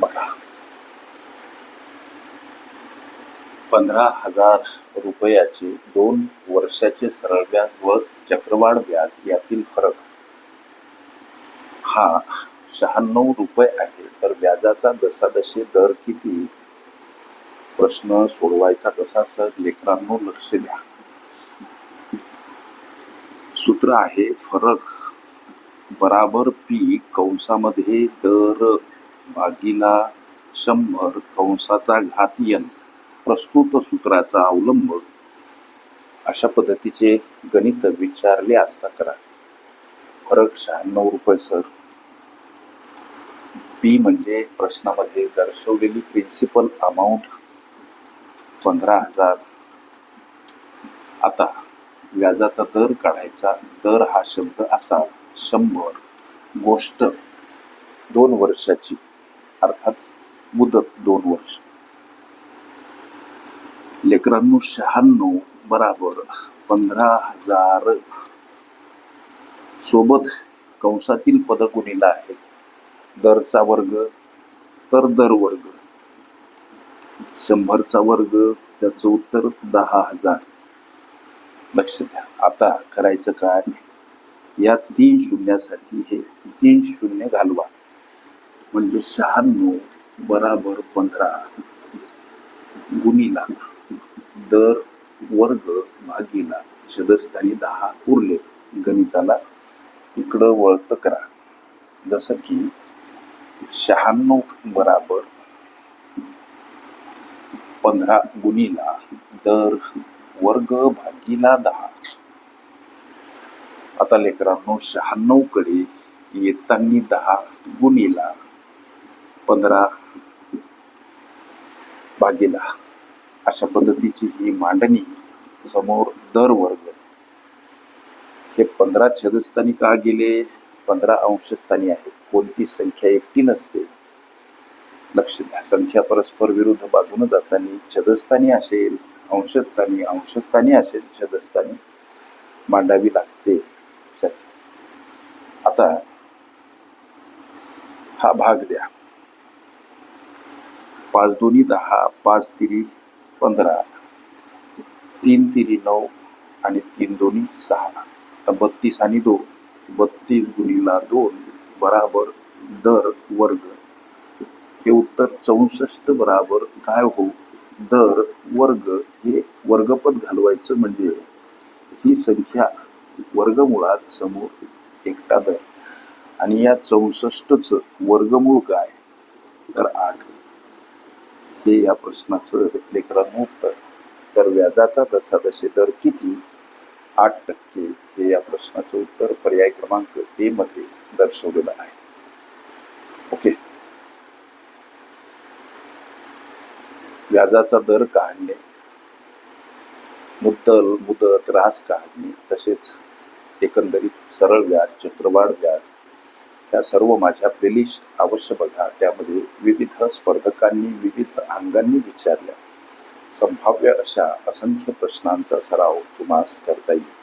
बघा. पंधरा हजार रुपयाचे दोन वर्षाचे सरळ व्याज व चक्रवाढ व्याज यातील फरक. हा शहाण्णव रुपये आहे तर व्याजाचा दशादशे दर किती? प्रश्न सोडवायचा कसा सर? लेकरांनो लक्ष द्या. सूत्र आहे फरक. बराबर पी कंसामध्ये दर भागीला शंभर कंसाचा घातयन प्रस्तुत सूत्राचा अवलंब. अशा पद्धतीचे गणित विचारले असता करा. फरक शहाण्णव रुपये सर. पी म्हणजे प्रश्नामध्ये दर्शवलेली प्रिन्सिपल अमाऊंट पंधरा हजार. आता व्याजाचा दर काढायचा. दर हा शब्द असा शंभर. गोष्ट. दोन वर्षाची. अर्थात मुदत दोन वर्ष. लेकरांनो शहाण्णव बराबर पंधरा हजार. सोबत कंसातील पद गुणिला आहे. दरचा वर्ग तर दर वर्ग. शंभरचा वर्ग त्याचं उत्तर दहा हजार. लक्ष द्या. आता करायचं काय? या तीन शून्यासाठी हे तीन शून्य घालवा. म्हणजे शहाण्णव बराबर पंधरा गुणीला दर वर्ग भागीला शदस्थानी दहा उरले. गणिताला इकडं वळत करा. जसं की शहाण्णव बराबर पंधरा गुणीला दर वर्ग भागीला दहा. आता लेकरांनो शहाण्णवकडे येतानी दहा गुणीला पंधरा भागीला अशा पद्धतीची ही मांडणी समोर दर वर्ग. हे पंधरा छेदस्थानी का गेले? पंधरा अंशस्थानी आहे कोणती संख्या एकटी नसते? लक्ष द्या. संख्या परस्पर विरुद्ध बाजूने जाताना छदस्थानी असेल अंशस्थानी अंशस्थानी असेल छदस्थानी मांडावी लागते. आता हा भाग द्या. पाच दोन्ही दहा पाच तिरी पंधरा तीन तिरी नऊ आणि तीन दोन्ही सहा. आता बत्तीस आणि दोन बत्तीस गुणीला दोन बराबर दर वर्ग. हे उत्तर चौसष्ट बराबर काय हो दर वर्ग हे वर्गपद घालवायचं म्हणजे ही संख्या वर्गमुळात समोर एकटा दर. आणि या चौसष्टचं वर्गमूळ काय? तर आठ. हे या प्रश्नाचं लेकरांनो उत्तर. तर व्याजाचा दशादशे दर किती? आठ टक्के हे या प्रश्नाचं उत्तर पर्याय क्रमांक ए मध्ये दर्शवलेलं आहे. ओके. व्याजाचा दर काढणे. मुद्दल मुदत रास काढणे. तसेच एकंदरीत सरळ व्याज चक्रवाढ व्याज त्या सर्व माझ्या प्लेलिस्ट अवश्य बघा. त्यामध्ये विविध स्पर्धकांनी विविध अंगांनी विचारल्या. संभाव्य अशा असंख्य प्रश्नांचा सराव तुम्हास करता येईल.